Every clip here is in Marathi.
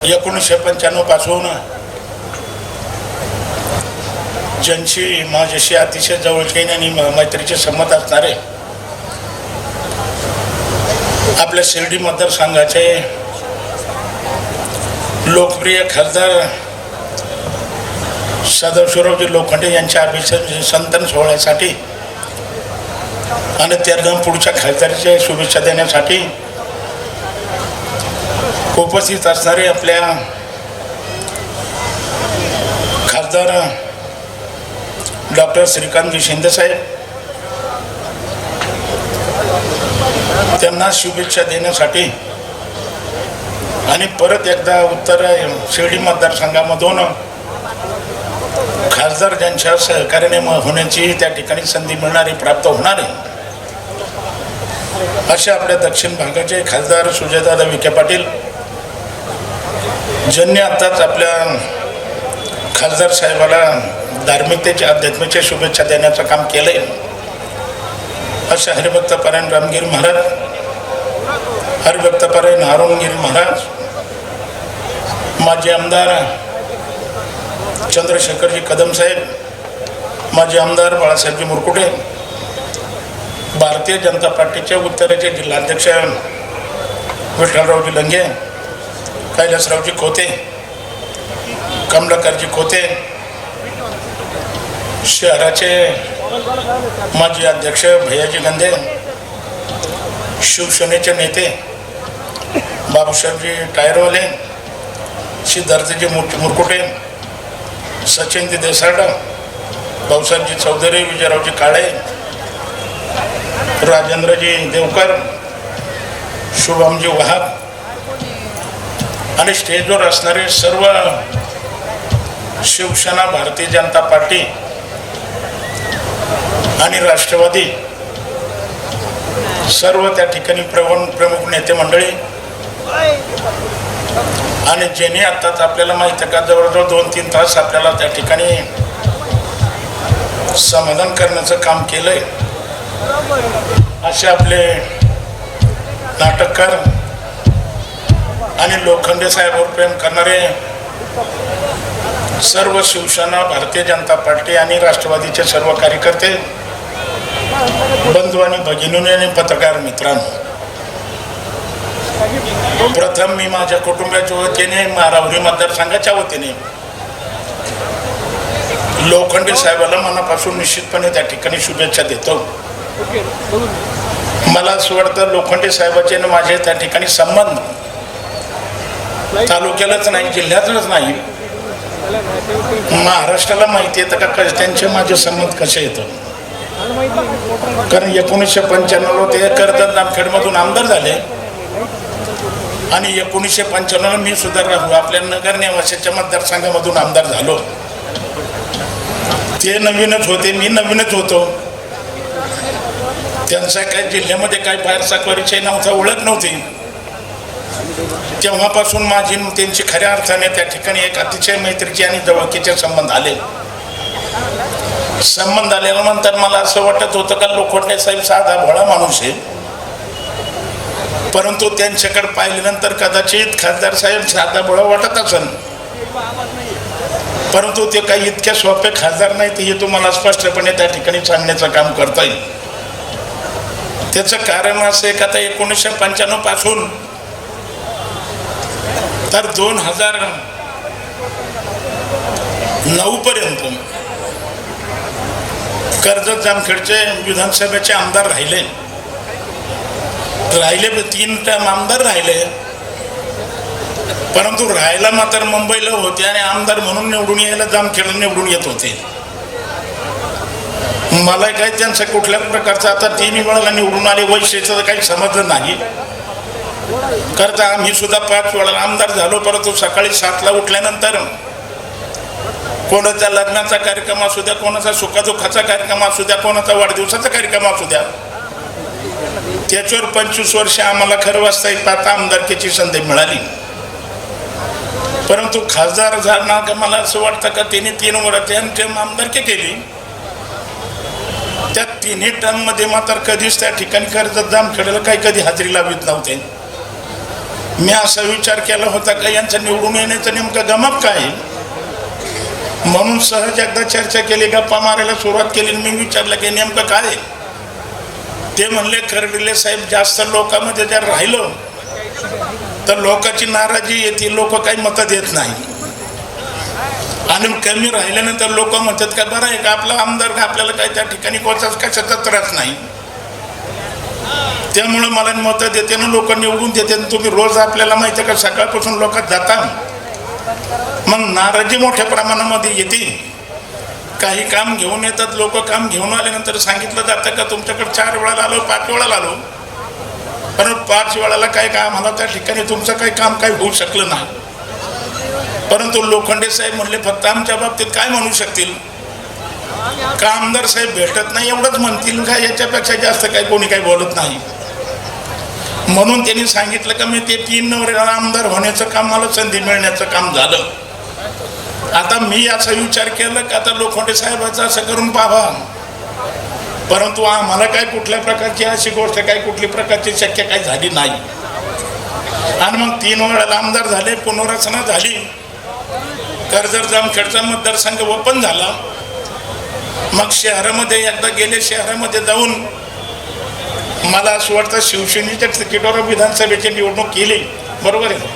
एकोणीसशे पंच्याण्णवपासून ज्यांची माझ्याशी अतिशय जवळचे आणि मैत्रीचे संमत असणारे आपल्या शिर्डी मतदारसंघाचे लोकप्रिय खासदार सदाशिवरावजी लोखंडे यांच्या अभिषेक संतन सोहळ्यासाठी आणि त्यांना पुढच्या खासदारीच्या शुभेच्छा देण्यासाठी उपस्थित असणारे आपल्या खासदार डॉक्टर श्रीकांतजी शिंदेसाहेब त्यांना शुभेच्छा देण्यासाठी आणि परत एकदा उत्तर शिर्डी मतदारसंघामधून खासदार ज्यांच्या सहकार्याने म- होण्याची त्या ठिकाणी संधी मिळणारी प्राप्त होणार आहे अशा आपल्या दक्षिण भागाचे खासदार सुजयदादा विखे पाटील ज्यांनी आत्ताच आपल्या खासदार साहेबाला धार्मिकतेच्या अध्यात्माच्या शुभेच्छा देण्याचं काम केलंय. अशा हरिभक्तपरायण रामगिरी महाराज हरिभक्तपरायण हारुणगिरी महाराज माजी आमदार चंद्रशेखरजी कदम साहेब माजी आमदार बाळासाहेबजी मुरकुटे भारतीय जनता पार्टीच्या उत्तरेचे जिल्हाध्यक्ष विठ्ठलरावजी लंगे कैलासरावजी खोते कमलाकरजी खोते शहराचे माजी अध्यक्ष भैयाजी गंधे शिवसेनेचे नेते बाबूसाहेबजी टायरवाले सिद्धार्थजी मुर मुरकुटे सचिनजी देसाड भाऊसाहेबजी चौधरी विजयरावजी काळे राजेंद्रजी देवकर शुभमजी वाहक आणि स्टेजवर असणारे सर्व शिवसेना भारतीय जनता पार्टी आणि राष्ट्रवादी सर्व त्या ठिकाणी प्रवण प्रमुख नेते मंडळी. आणि ज्यांनी आत्ताच आपल्याला माहिती आहे का जवळजवळ दोन तीन तास आपल्याला त्या ठिकाणी समाधान करण्याचं काम केलंय. असे आपले नाटककार आणि लोखंडे साहेबांवर प्रेम करणारे सर्व शिवसेना भारतीय जनता पार्टी आणि राष्ट्रवादीचे सर्व कार्यकर्ते बंधू आणि भगिनी आणि पत्रकार मित्रांनो प्रथम मी माझ्या कुटुंबाच्या वतीने मारावरी मतदारसंघाच्या वतीने लोखंडे साहेबाला मनापासून निश्चितपणे त्या ठिकाणी शुभेच्छा देतो. मला असं वाटतं लोखंडे साहेबाचे आणि माझे त्या ठिकाणी संबंध तालुक्यालाच नाही जिल्ह्यातच नाही. महाराष्ट्राला माहिती येतं का कसे त्यांचे माझे संबंध कसे येतं? कारण एकोणीसशे पंच्याण्णवला ते कर्जत नामखेडमधून आमदार झाले. आणि एकोणीसशे पंच्याण्णवला मी सुद्धा राहू हो- आपल्या नगर निवासाच्या मतदारसंघामधून आमदार झालो. ते नवीनच होते मी नवीनच होतो. त्यांचा काय जिल्ह्यामध्ये काय फारसा परिचय नव्हता ओळख नव्हती. तेव्हापासून माझी त्यांची खऱ्या अर्थाने त्या ठिकाणी एक अतिशय मैत्रीचे आणि जवळकीचे संबंध आले. संबंध आल्यानंतर मला असं वाटत होतं का लोखंडे साहेब साधा भोळा माणूस आहे. परंतु त्यांच्याकडे पाहिल्यानंतर कदाचित खासदार साहेब साधा भोळा वाटत असन. परंतु ते काही इतक्या सोपे खासदार नाहीत हे तुम्हाला स्पष्टपणे त्या ठिकाणी सांगण्याचं काम करता येईल. त्याचं कारण असं आहे का आता एकोणीसशे पंच्याण्णवपासून तर दोन हजार नऊ पर्यंत कर्जत जामखेडचे विधानसभेचे आमदार राहिले. राहिले तीन टाइम आमदार राहिले. परंतु राहायला मात्र मुंबईला होते आणि आमदार म्हणून निवडून यायला जामखेड निवडून येत होते. मला काही त्यांचं कुठल्या प्रकारचं आता तिन्ही वेळाला निवडून आले वैशिष्ट्य काही समजलं नाही. करता आम्ही सुद्धा पाच वेळा आमदार झालो परंतु सकाळी सातला उठल्यानंतर कोणाचा लग्नाचा कार्यक्रम असू द्या कोणाचा सुखादुखाचा कार्यक्रम असू द्या कोणाचा वाढदिवसाचा कार्यक्रम असू द्या त्याच्यावर पंचवीस वर्ष आम्हाला खरं वाजता एक पाता आमदारकीची संधी मिळाली. परंतु खासदार झाला का मला असं वाटतं का त्यांनी तीन वर्ष त्यांची आमदारकी केली. त्या तिन्ही टर्ममध्ये मात्र कधीच त्या ठिकाणी कर्जत जामखेडला काही कधी हजेरी लावित नव्हते. मी असा विचार केला होता का यांचं निवडून येण्याचं नेमकं गमक काय? म्हणून सहज एकदा चर्चा केली गप्पा मारायला सुरुवात केली आणि मी विचारलं की नेमकं काय? ते म्हणले खरडिले साहेब जास्त लोकांमध्ये जर राहिलं तर लोकांची नाराजी येते लोक काही मतं देत नाही. आणि कमी राहिल्यानंतर लोक म्हणतात का बरं आहे का आपला आमदार का आपल्याला काही त्या ठिकाणी कोचाच कशाचा त्रास नाही? त्यामुळं मला मतं देते ना लोक निवडून देते. आणि तुम्ही रोज आपल्याला माहिती आहे का सकाळपासून लोकात जाता मग नाराजी मोठ्या प्रमाणामध्ये येते. काही काम घेऊन येतात लोक काम घेऊन आल्यानंतर सांगितलं जातं का तुमच्याकडे चार वेळाला आलो पाच वेळाला आलो. पण पाच वेळाला काय काम आला त्या ठिकाणी तुमचं काही काम काही होऊ शकलं नाही. परंतु लोखंडे साहेब म्हणले फक्त आमच्या बाबतीत काय म्हणू शकतील? का आमदार साहेब भेटत नाही एवढंच म्हणतील. का याच्यापेक्षा जास्त काही कोणी काही बोलत नाही? म्हणून त्यांनी सांगितलं का मी ते तीन नवऱ्याला आमदार होण्याचं काम मला संधी मिळण्याचं काम झालं. आता मी असा विचार केला का आता लोखंडे साहेबाचं असं करून पाहा. परंतु आम्हाला काय कुठल्या प्रकारची अशी गोष्ट काय कुठली प्रकारची शक्य काही झाली नाही. आणि मग तीन वेळेला आमदार झाले पुनर्रचना झाली. कर्जर जामखेडचा मतदारसंघ ओपन झाला. मग शहरामध्ये एकदा गेले शहरामध्ये जाऊन मला असं वाटतं शिवसेनेच्या तिकीटवर विधानसभेची निवडणूक केली? बरोबर आहे.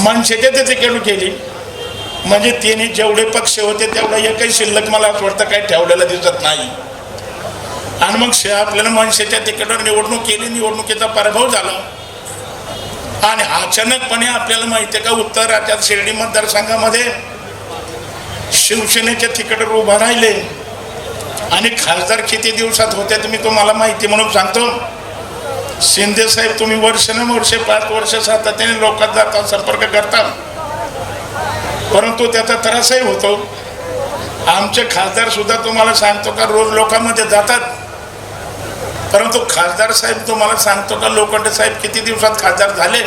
मनसेच्या ते तिकीट केली. म्हणजे तिने जेवढे पक्ष होते तेवढा एकही शिल्लक मला असं वाटतं काही ठेवलेलं दिसत नाही. आणि मग शे आपल्याला मनसेच्या तिकीटवर निवडणूक केली निवडणुकीचा पराभव झाला. आणि अचानकपणे आपल्याला माहिती आहे का उत्तर राज्यात शिर्डी मतदारसंघामध्ये शिवसेनेच्या तिकीटवर उभा राहिले. आणि खासदार किती दिवसात होते तुम्ही तुम्हाला माहिती म्हणून सांगतो. शिंदे साहेब तुम्ही वर्षानुवर्षे पाच वर्ष सातत्याने लोकात जाता संपर्क करता. परंतु त्याचा त्रासही होतो. आमचे खासदार सुद्धा तुम्हाला सांगतो का रोज लोकांमध्ये जातात. परंतु खासदार साहेब तुम्हाला सांगतो का लोखंडे साहेब किती दिवसात खासदार झाले?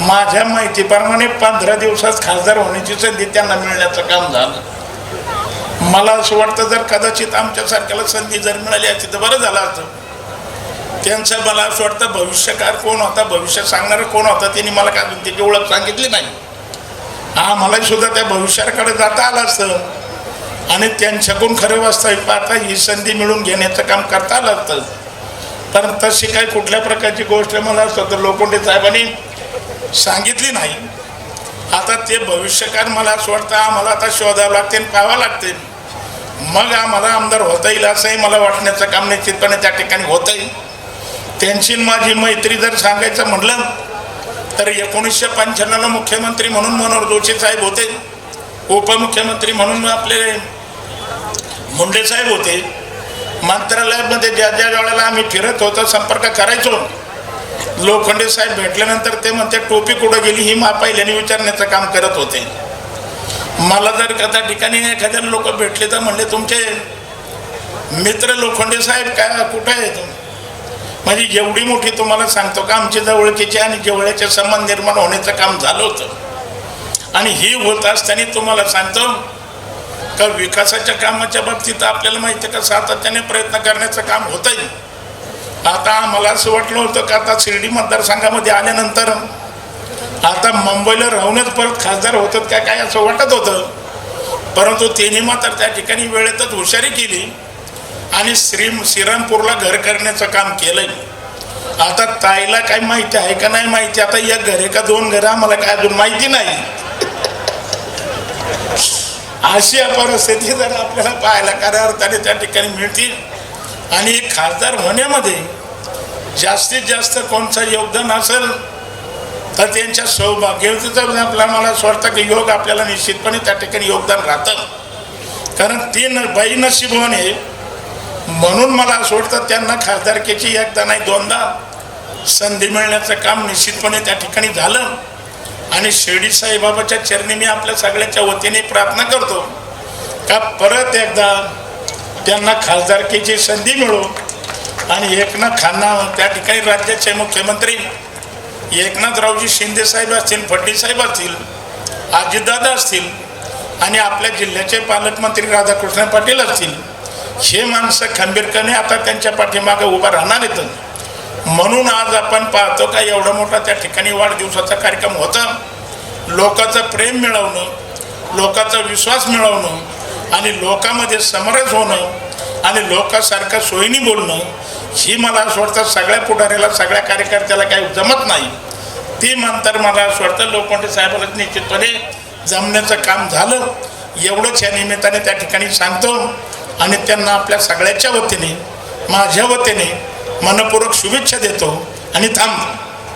माझ्या माहितीप्रमाणे पंधरा दिवसात खासदार होण्याची संधी त्यांना मिळण्याचं काम झालं. मला असं वाटतं जर कदाचित आमच्यासारख्याला संधी जर मिळाली असती तर बरं झालं असतं. त्यांचं मला असं वाटतं भविष्यकार कोण होता भविष्य सांगणारं कोण होता त्यांनी मला काय त्याची ओळख सांगितली नाही. हा सुद्धा त्या भविष्याकडे जाता आलं असतं. आणि त्यांच्याकडून खरं वास्तविक पाहता ही संधी मिळून घेण्याचं काम करता आलं असतं. पण तशी काही कुठल्या प्रकारची गोष्ट मला असतं तर लोखंडे साहेबांनी सांगितली नाही. आता ते भविष्यकाळ मला असं वाटतं आम्हाला आता शोधावं लागते आणि पाहावं लागते. मग आम्हाला आमदार होता येईल असंही मला वाटण्याचं काम निश्चितपणे त्या ठिकाणी होतं येईल त्यांची माझी मैत्री जर सांगायचं म्हटलं तर एकोणीसशे पंच्याण्णवला मुख्यमंत्री म्हणून मनोहर जोशी साहेब होते. उपमुख्यमंत्री म्हणून आपले मुंडे साहेब होते. मंत्रालयामध्ये ज्या ज्या वेळेला आम्ही फिरत होतो संपर्क करायचो. लोखंडे साहेब भेटल्यानंतर ते म्हणते टोपी कुठं गेली ही मा पहिल्याने विचारण्याचं काम करत होते. मला जर का त्या ठिकाणी एखाद्या लोक भेटले तर म्हणले तुमचे मित्र लोखंडे साहेब काय कुठं आहे तुम्ही? म्हणजे एवढी मोठी तुम्हाला सांगतो का आमची जवळकीचे आणि जवळचे संबंध निर्माण होण्याचं काम झालं होतं. आणि ही होत असताना तुम्हाला सांगतो का विकासाच्या कामाच्या बाबतीत आपल्याला माहिती आहे का सातत्याने प्रयत्न करण्याचं काम होतंय. आता मला असं वाटलं होतं का आता शिर्डी मतदारसंघामध्ये आल्यानंतर आता मुंबईला राहूनच परत खासदार होतात का काय असं वाटत होतं. परंतु त्यांनी मात्र त्या ठिकाणी वेळेतच हुशारी केली आणि श्री श्रीरामपूरला घर करण्याचं काम केलंय. आता ताईला काय माहिती आहे का नाही माहिती? आता एक घर आहे का दोन घर आम्हाला काय अजून माहिती नाही. अशी परिस्थिती जर आपल्याला पाहायला खऱ्या अर्थाने त्या ठिकाणी मिळतील. आणि खासदार होण्यामध्ये जास्तीत जास्त कोणचं योगदान असेल तर त्यांच्या सौभाग्यवतीचं आपला मला असं वाटतं की योग आपल्याला निश्चितपणे त्या ठिकाणी योगदान राहतं. कारण तीन बाई नशीबवाने म्हणून मला असं वाटतं त्यांना खासदारकीची एकदा नाही दोनदा संधी मिळण्याचं काम निश्चितपणे त्या ठिकाणी झालं. आणि शिर्डी साईबाबाच्या चरणी मी आपल्या सगळ्याच्या वतीने प्रार्थना करतो का परत एकदा त्यांना खासदारकीची संधी मिळो. आणि एकनाथ खान्ना त्या ठिकाणी राज्याचे मुख्यमंत्री एकनाथरावजी शिंदे साहेब असतील फडणवीस साहेब असतील अजितदादा असतील आणि आपल्या जिल्ह्याचे पालकमंत्री राधाकृष्ण पाटील असतील हे माणसं खंबीरपणे आता त्यांच्या पाठीमागे उभा राहणार येतं म्हणून आज आपण पाहतो का एवढा मोठा त्या ठिकाणी वाढदिवसाचा कार्यक्रम होता. लोकांचं प्रेम मिळवणं लोकांचा विश्वास मिळवणं आणि लोकांमध्ये समरस होणं आणि लोकांसारखं सोयीनी बोलणं ही मला असं वाटतं सगळ्या पुढाऱ्याला सगळ्या कार्यकर्त्याला काही जमत नाही. ती नंतर मला असं वाटतं लोखंडे साहेबाला निश्चितपणे जमण्याचं काम झालं. एवढंच या निमित्ताने त्या ठिकाणी सांगतो आणि त्यांना आपल्या सगळ्याच्या वतीने माझ्या वतीने मनपूर्वक शुभेच्छा देतो आणि थांबतो.